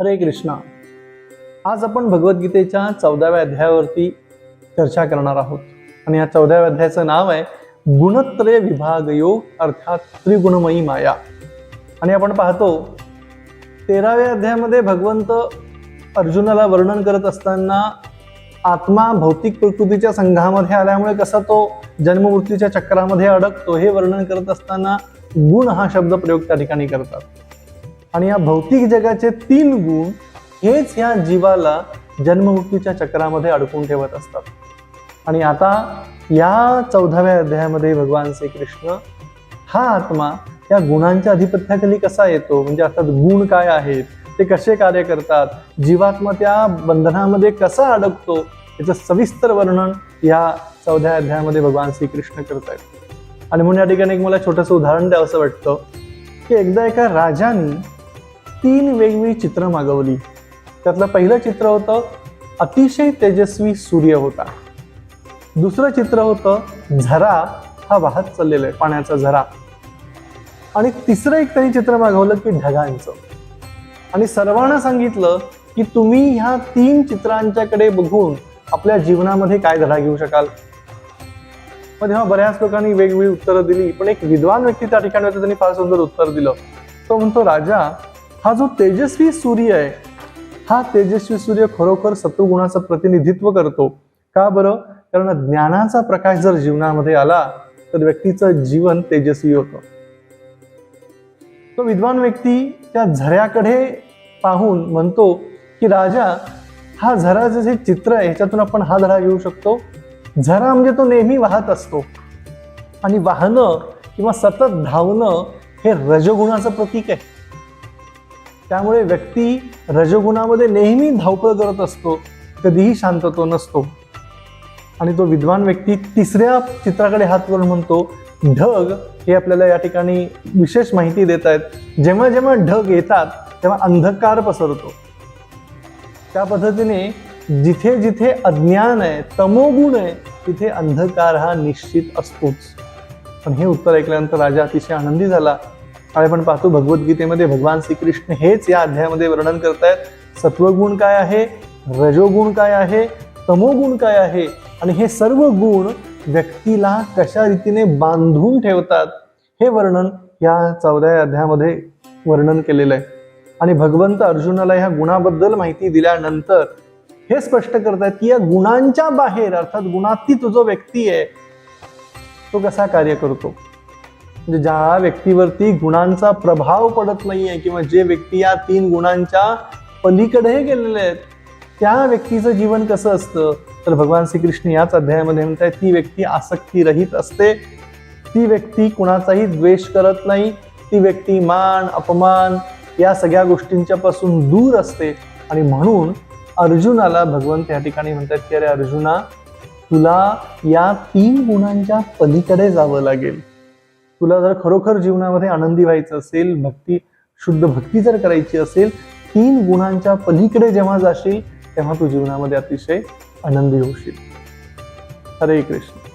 हरे कृष्णा. आज आपण भगवद्गीतेच्या चौदाव्या अध्यायावरती चर्चा करणार आहोत. आणि या चौदाव्या अध्यायाचं नाव आहे गुणत्रय विभाग योग अर्थात त्रिगुणमयी माया. आणि आपण पाहतो तेराव्या अध्यायामध्ये भगवंत अर्जुनाला वर्णन करत असताना आत्मा भौतिक प्रकृतीच्या संघामध्ये आल्यामुळे कसा तो जन्ममृत्यूच्या चक्रामध्ये अडकतो हे वर्णन करत असताना गुण हा शब्द प्रयोग त्या ठिकाणी करतात. आणि या भौतिक जगाचे तीन गुण हेच या जीवाला जन्ममुक्तीच्या चक्रामध्ये अडकून ठेवत असतात. आणि आता या चौदाव्या अध्यायामध्ये भगवान श्रीकृष्ण हा आत्मा या गुणांच्या अधिपत्याखाली कसा येतो? म्हणजे अर्थात गुण काय आहेत? ते कसे कार्य करतात? जीवात्मा त्या बंधनामध्ये कसा अडकतो? याचं सविस्तर वर्णन या चौथ्या अध्यायामध्ये भगवान श्रीकृष्ण करत आहेत. आणि म्हणून या ठिकाणी एक मला छोटंसं उदाहरण द्यावं असं वाटतं की एकदा एका राजाने तीन वेगवेगळी चित्र मागवली. त्यातलं पहिलं चित्र होतं अतिशय तेजस्वी सूर्य होता. दुसरं चित्र होतं झरा हा वाहत चाललेला आहे पाण्याचा झरा. आणि तिसरं एक त्यांनी चित्र मागवलं की ढगांचं. आणि सर्वांना सांगितलं की तुम्ही ह्या तीन चित्रांच्याकडे बघून आपल्या जीवनामध्ये काय धडा घेऊ शकाल? मग तेव्हा बऱ्याच लोकांनी वेगवेगळी उत्तरं दिली पण एक विद्वान व्यक्ती त्या ठिकाणी होता त्यांनी फार सुंदर उत्तर दिलं. तो म्हणतो राजा हा जो तेजस्वी सूर्य आहे हा तेजस्वी सूर्य खरोखर सत्वगुणाचं प्रतिनिधित्व करतो. का बरं? कारण ज्ञानाचा प्रकाश जर जीवनामध्ये आला तर व्यक्तीचं जीवन तेजस्वी होतं. तो विद्वान व्यक्ती त्या झऱ्याकडे पाहून म्हणतो की राजा हा झराचं जे चित्र आहे ह्याच्यातून आपण हा धडा घेऊ शकतो. झरा म्हणजे तो नेहमी वाहत असतो. आणि वाहणं किंवा सतत धावणं हे रजगुणाचं प्रतीक आहे. त्यामुळे व्यक्ती रजगुणामध्ये नेहमी धावपळ करत असतो कधीही शांत तो नसतो. आणि तो विद्वान व्यक्ती तिसऱ्या चित्राकडे हात करून म्हणतो ढग हे आपल्याला या ठिकाणी विशेष माहिती देत आहेत. जेव्हा जेव्हा ढग येतात तेव्हा अंधकार पसरतो. त्या पद्धतीने जिथे जिथे अज्ञान आहे तमोगुण आहे तिथे अंधकार हा निश्चित असतोच. पण हे उत्तर ऐकल्यानंतर राजा अतिशय आनंदी झाला. आपण पाहतो भगवद्गीतेमध्ये भगवान श्रीकृष्ण हेच या अध्यायामध्ये वर्णन करतायत. सत्वगुण काय आहे? रजोगुण काय आहे? तमोगुण काय आहे? आणि हे सर्व गुण व्यक्तीला कशा रीतीने बांधून ठेवतात हे वर्णन या चौदाव्या अध्यायामध्ये वर्णन केलेलं आहे. आणि भगवंत अर्जुनाला ह्या गुणाबद्दल माहिती दिल्यानंतर हे स्पष्ट करतात की या गुणांच्या बाहेर अर्थात गुणातीत जो व्यक्ती आहे तो कसा कार्य करतो? म्हणजे ज्या व्यक्तीवरती गुणांचा प्रभाव पडत नाहीये किंवा जे व्यक्ती या तीन गुणांच्या पलीकडे गेलेले आहेत त्या व्यक्तीचं जीवन कसं असतं? तर भगवान श्रीकृष्ण याच अध्यायामध्ये म्हणतात ती व्यक्ती आसक्ती रहित असते. ती व्यक्ती कुणाचाही द्वेष करत नाही. ती व्यक्ती मान अपमान या सगळ्या गोष्टींच्या पासून दूर असते. आणि म्हणून अर्जुनाला भगवंत या ठिकाणी म्हणतात की अरे अर्जुना तुला या तीन गुणांच्या पलीकडे जावं लागेल. तुला जर खरोखर जीवनामध्ये आनंदी व्हायचं असेल भक्ती शुद्ध भक्ती जर करायची असेल तीन गुणांच्या पलीकडे जेव्हा जाशील तेव्हा तू जीवनामध्ये अतिशय आनंदी होशील. हरे कृष्ण.